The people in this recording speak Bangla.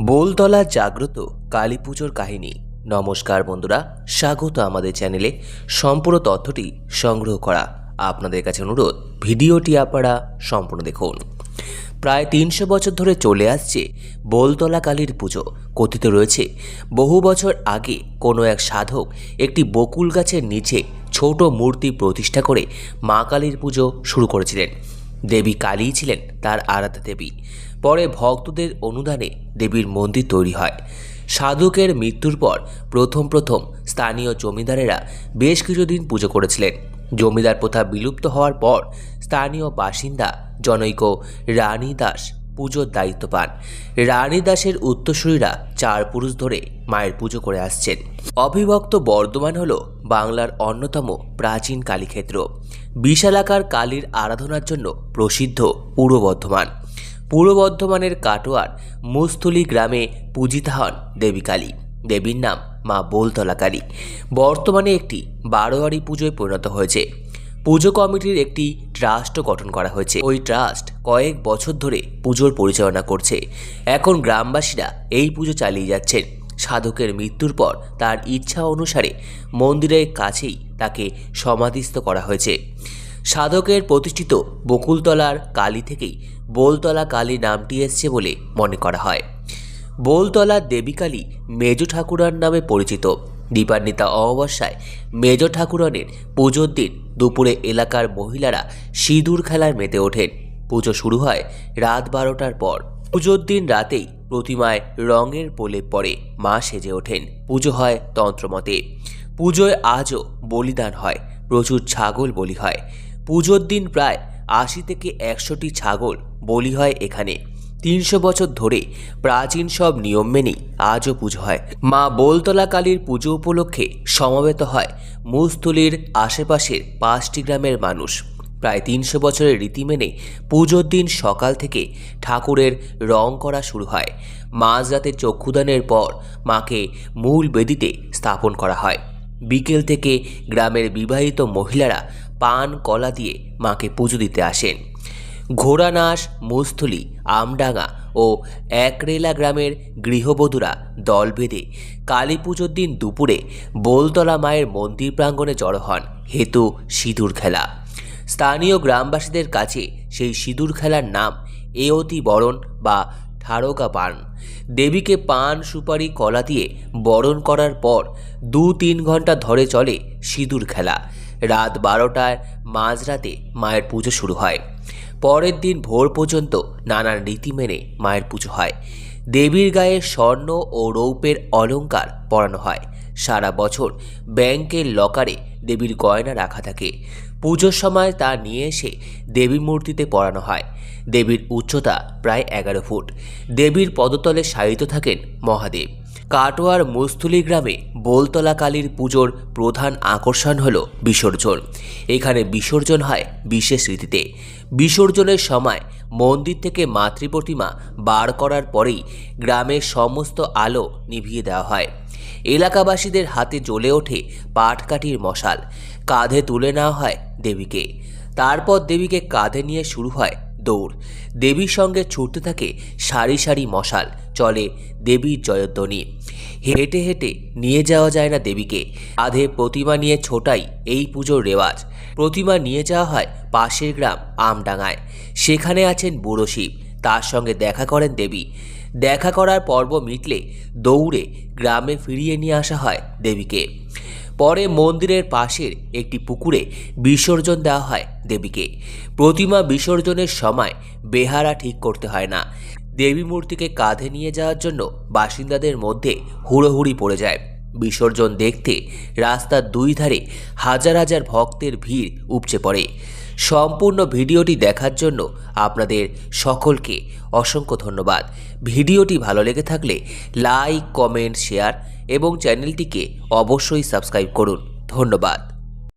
বোলতলা জাগ্রত কালী পুজোর কাহিনী। নমস্কার বন্ধুরা, স্বাগত আমাদের চ্যানেলে। সম্পূর্ণ তথ্যটি সংগ্রহ করা আপনাদের কাছে অনুরোধ, ভিডিওটি আপনারা সম্পূর্ণ দেখুন। প্রায় তিনশো বছর ধরে চলে আসছে বোলতলা কালীর পুজো। কথিত রয়েছে, বহু বছর আগে কোনো এক সাধক একটি বকুল গাছের নিচে ছোট মূর্তি প্রতিষ্ঠা করে মা কালীর পুজো শুরু করেছিলেন। দেবী কালীই ছিলেন তার আরাধ্যা দেবী। পরে ভক্তদের অনুদানে দেবীর মন্দির তৈরি হয়। সাধকের মৃত্যুর পর প্রথম প্রথম স্থানীয় জমিদারেরা বেশ কিছুদিন পুজো করেছিলেন। জমিদার প্রথা বিলুপ্ত হওয়ার পর স্থানীয় বাসিন্দা জনৈক রানী দাস পুজোর দায়িত্ব পান। রানী দাসের উত্তরসূরিরা চার পুরুষ ধরে মায়ের পুজো করে আসছেন। অবিভক্ত বর্ধমান হল বাংলার অন্যতম প্রাচীন কালীক্ষেত্র। বিশালাকার কালীর আরাধনার জন্য প্রসিদ্ধ পূর্ব বর্ধমান। পূর্ব বর্ধমানের কাটোয়ার মুস্থলি গ্রামে পূজিতা হন দেবী কালী। দেবীর নাম মা বোলতলা কালী। বর্তমানে একটি বারোয়ারি পুজোয় পরিণত হয়েছে। পুজো কমিটির একটি ট্রাস্টও গঠন করা হয়েছে। ওই ট্রাস্ট কয়েক বছর ধরে পুজোর পরিচালনা করছে। এখন গ্রামবাসীরা এই পুজো চালিয়ে যাচ্ছেন। সাধকের মৃত্যুর পর তার ইচ্ছা অনুসারে মন্দিরের কাছেই তাকে সমাধিস্থ করা হয়েছে। সাধকের প্রতিষ্ঠিত বকুলতলার কালী থেকেই বোলতলা কালী নামটি এসছে বলে মনে করা হয়। বোলতলা দেবীকালী মেজ ঠাকুরার নামে পরিচিত। দীপান্বিতা অমাবস্যায় মেজ ঠাকুরনের পুজোর দিন দুপুরে এলাকার মহিলারা সিঁদুর খেলায় মেতে ওঠেন। পুজো শুরু হয় রাত বারোটার পর। পুজোর দিন রাতেই প্রতিমায় রঙের পোলে পড়ে মা সেজে ওঠেন। পুজো হয় তন্ত্রমতে। পুজোয় আজও বলিদান হয়, প্রচুর ছাগল বলি হয়। পুজোর দিন প্রায় আশি থেকে একশোটি ছাগল বলি হয় এখানে। তিনশো বছর ধরে প্রাচীন সব নিয়ম মেনেই আজও পুজো হয়। মা বোলতলা কালীর পুজো উপলক্ষে সমবেত হয় মুস্থলির আশেপাশের পাঁচটি গ্রামের মানুষ। প্রায় তিনশো বছরের রীতি মেনে পুজোর দিন সকাল থেকে ঠাকুরের রং করা শুরু হয়। মাঝরাতে চক্ষুদানের পর মাকে মূল বেদিতে স্থাপন করা হয়। বিকেল থেকে গ্রামের বিবাহিত মহিলারা পান কলা দিয়ে মাকে পুজো দিতে আসেন। ঘোড়ানাশ, মুস্থলি, আমডাঙ্গা ও একরেলা গ্রামের গৃহবধূরা দল বেঁধে কালী পুজোর দিন দুপুরে বোলতলা মায়ের মন্দির প্রাঙ্গণে জড়ো হন হেতু সিঁদুর খেলা। স্থানীয় গ্রামবাসীদের কাছে সেই সিঁদুর খেলার নাম এয়তি বরণ বা ঠাড়োকা পান। দেবীকে পান সুপারি কলা দিয়ে বরণ করার পর দু তিন ঘণ্টা ধরে চলে সিঁদুর খেলা। রাত বারোটায় মাঝরাতে মায়ের পুজো শুরু হয়। পরের দিন ভোর পর্যন্ত নানান রীতি মেনে মায়ের পুজো হয়। দেবীর গায়ে স্বর্ণ ও রৌপের অলংকার পরানো হয়। সারা বছর ব্যাংকের লকারে দেবীর গয়না রাখা থাকে। পুজোর সময় তা নিয়ে এসে দেবী মূর্তিতে পরানো হয়। দেবীর উচ্চতা প্রায় এগারো ফুট। দেবীর পদতলে শায়িত থাকেন মহাদেব। কাটোয়ার মুস্থলি গ্রামে বোলতলা কালীর পুজোর প্রধান আকর্ষণ হল বিসর্জন। এখানে বিসর্জন হয় বিশেষ রীতিতে। বিসর্জনের সময় মন্দির থেকে মাতৃ প্রতিমা বার করার পরেই গ্রামের সমস্ত আলো নিভিয়ে দেওয়া হয়। এলাকাবাসীদের হাতে জ্বলে ওঠে পাটকাঠির মশাল। কাঁধে তুলে নেওয়া হয় দেবীকে। তারপর দেবীকে কাঁধে নিয়ে শুরু হয় দৌড়। দেবীর সঙ্গে ছুটতে থাকে সারি সারি মশাল। চলে দেবীর জয়ধ্বনি। হেঁটে হেঁটে নিয়ে যাওয়া যায় না দেবীকে। আধে প্রতিমা নিয়ে ছোটাই এই পুজোর রেওয়াজ। প্রতিমা নিয়ে যাওয়া হয় পাশের গ্রাম আমডাঙ্গায়। সেখানে আছেন বুড়ো শিব। তার সঙ্গে দেখা করেন দেবী। দেখা করার পর্ব মিটলে দৌড়ে গ্রামে ফিরিয়ে নিয়ে আসা হয় দেবীকে। পরে মন্দিরের পাশের একটি পুকুরে বিসর্জন দেওয়া হয় দেবীকে। প্রতিমা বিসর্জনের সময় বেহারা ঠিক করতে হয় না। দেবী মূর্তিকে কাঁধে নিয়ে যাওয়ার জন্য বাসিন্দাদের মধ্যে হুড়োহুড়ি পড়ে যায়। বিসর্জন দেখতে রাস্তার দুই ধারে হাজার হাজার ভক্তের ভিড় উপচে পড়ে। সম্পূর্ণ ভিডিওটি দেখার জন্য আপনাদের সকলকে অসংখ্য ধন্যবাদ। ভিডিওটি ভালো লেগে থাকলে লাইক, কমেন্ট, শেয়ার এবং চ্যানেলটিকে অবশ্যই সাবস্ক্রাইব করুন। ধন্যবাদ।